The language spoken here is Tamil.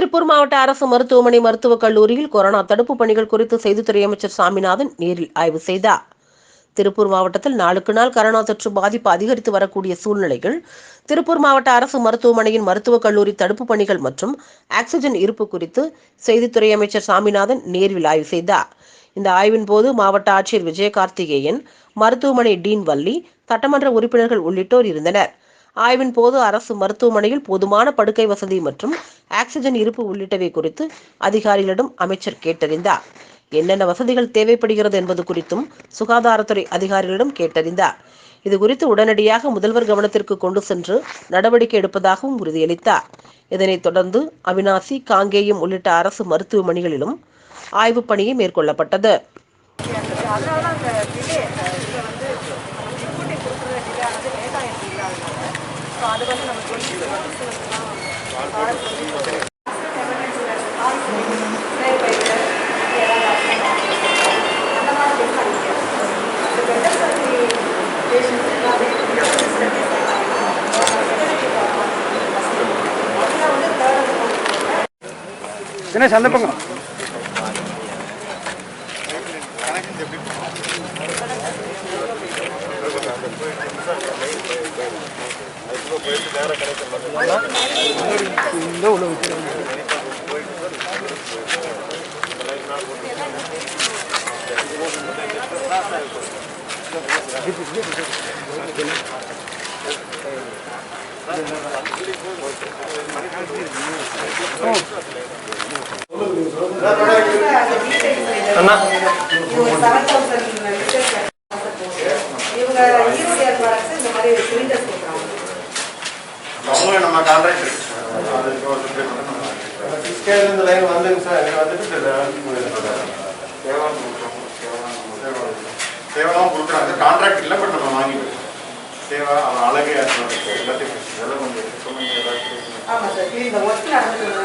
திருப்பூர் மாவட்ட அரசு மருத்துவமனை மருத்துவக் கல்லூரியில் கொரோனா தடுப்பு பணிகள் குறித்து செய்தித்துறை அமைச்சர் சாமிநாதன் நேரில் ஆய்வு செய்தார். திருப்பூர் மாவட்டத்தில் நாளுக்கு நாள் கரோனா தொற்று பாதிப்பு அதிகரித்து வரக்கூடிய சூழ்நிலையில் திருப்பூர் மாவட்ட அரசு மருத்துவமனையின் மருத்துவக் கல்லூரி தடுப்பு பணிகள் மற்றும் ஆக்சிஜன் இருப்பு குறித்து செய்தித்துறை அமைச்சர் சாமிநாதன் நேரில் ஆய்வு செய்தார். இந்த ஆய்வின் போது மாவட்ட ஆட்சியர் விஜயகார்த்திகேயன் மருத்துவமனை டீன் வள்ளி சட்டமன்ற உறுப்பினர்கள் உள்ளிட்டோர் இருந்தனர். ஆய்வின் போது அரசு மருத்துவமனையில் போதுமான படுக்கை வசதி மற்றும் ஆக்சிஜன் இருப்பு உள்ளிட்டவை குறித்து அதிகாரிகளிடம் அமைச்சர் கேட்டறிந்தார். என்னென்ன வசதிகள் தேவைப்படுகிறது என்பது குறித்தும் சுகாதாரத்துறை அதிகாரிகளிடம் கேட்டறிந்தார். இது குறித்து உடனடியாக முதல்வர் கவனத்திற்கு கொண்டு சென்று நடவடிக்கை எடுப்பதாகவும் உறுதியளித்தார். இதனைத் தொடர்ந்து அவினாசி காங்கேயம் உள்ளிட்ட அரசு மருத்துவமனைகளிலும் ஆய்வுப் பணியை மேற்கொள்ளப்பட்டது. தினேஷ் அந்த பக்கம் Thank you. வைக்கிறேன் இவங்க ஈரோடு ஏற்பாடு இந்த மாதிரி சிலிண்டர் கொடுக்குறாங்க. அவங்க நம்ம கான்ட்ராக்ட் இருக்கு. அது இப்போ இந்த லைன் வந்துங்க சார் இங்க வந்துட்டு தேவலாம் கொடுக்குறாங்க கான்ட்ராக்ட் இல்லை பட் நம்ம வாங்கிடுவோம் தேவா அவன் அழகே எல்லாத்தையும் ஆமாம் சார் இந்த ஒர்க் நடந்துட்டு